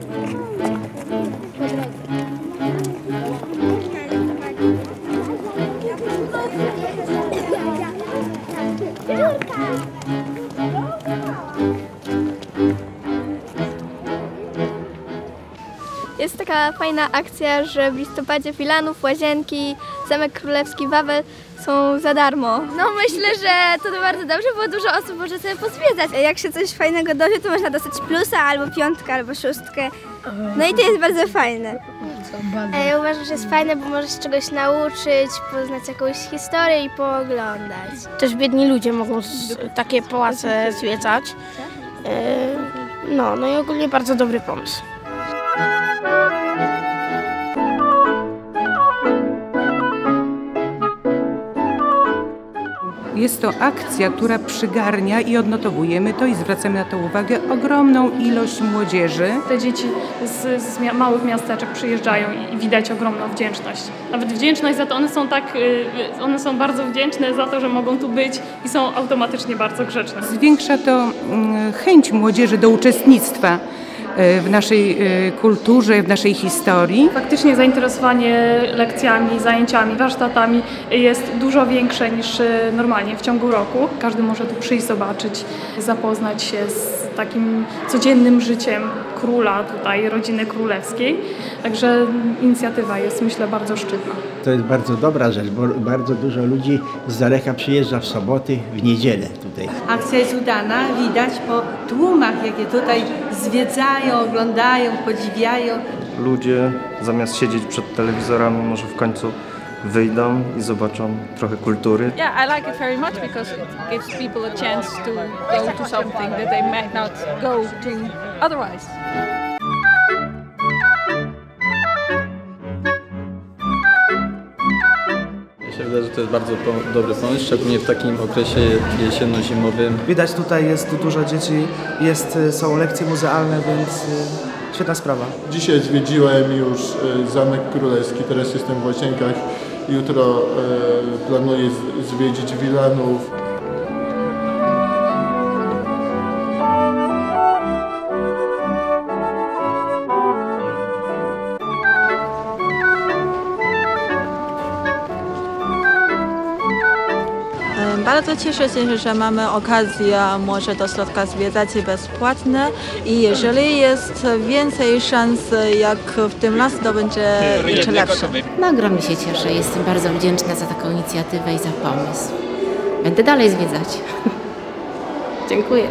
Jest taka fajna akcja, że w listopadzie Filanów, Łazienki, Zamek Królewski, Wawel są za darmo. No myślę, że to bardzo dobrze, bo dużo osób może sobie pozwiedzać. Jak się coś fajnego dowie, to można dostać plusa albo piątkę, albo szóstkę. No i to jest bardzo fajne. Ja uważam, że jest fajne, bo możesz czegoś nauczyć, poznać jakąś historię i pooglądać. Też biedni ludzie mogą takie pałace zwiedzać. E, No, no i ogólnie bardzo dobry pomysł. Jest to akcja, która przygarnia i odnotowujemy to i zwracamy na to uwagę ogromną ilość młodzieży. Te dzieci z, z małych miasteczek przyjeżdżają i widać ogromną wdzięczność. Nawet wdzięczność za to, one są tak, y, y, one są bardzo wdzięczne za to, że mogą tu być i są automatycznie bardzo grzeczne. Zwiększa to mm, chęć młodzieży do uczestnictwa w naszej e, kulturze, w naszej historii. Faktycznie zainteresowanie lekcjami, zajęciami, warsztatami jest dużo większe niż y, normalnie w ciągu roku. Każdy może tu przyjść, zobaczyć, zapoznać się z takim codziennym życiem króla tutaj, rodziny królewskiej. Także inicjatywa jest myślę bardzo szczytna. To jest bardzo dobra rzecz, bo bardzo dużo ludzi z daleka przyjeżdża w soboty, w niedzielę tutaj. Akcja jest udana, widać po tłumach, jakie tutaj zwiedzają, oglądają, podziwiają. ludzie zamiast siedzieć przed telewizorami może w końcu wyjdą i zobaczą trochę kultury. Yeah, I like it very much because it gives people a chance to go to something that they might not go to otherwise. Się wydaje, że to jest bardzo dobry pomysł, szczególnie w takim okresie jesienno-zimowym. Widać tutaj jest tu dużo dzieci, jest, y, są lekcje muzealne, więc y, świetna sprawa. Dzisiaj zwiedziłem już e, Zamek Królewski, teraz jestem w Łazienkach. Jutro e, planuję zwiedzić Wilanów. Bardzo cieszę się, że mamy okazję może do środka zwiedzać bezpłatne i jeżeli jest więcej szans jak w tym raz, to będzie jeszcze lepsze. No ogromnie się cieszę. Jestem bardzo wdzięczna za taką inicjatywę i za pomysł. Będę dalej zwiedzać. Dziękuję.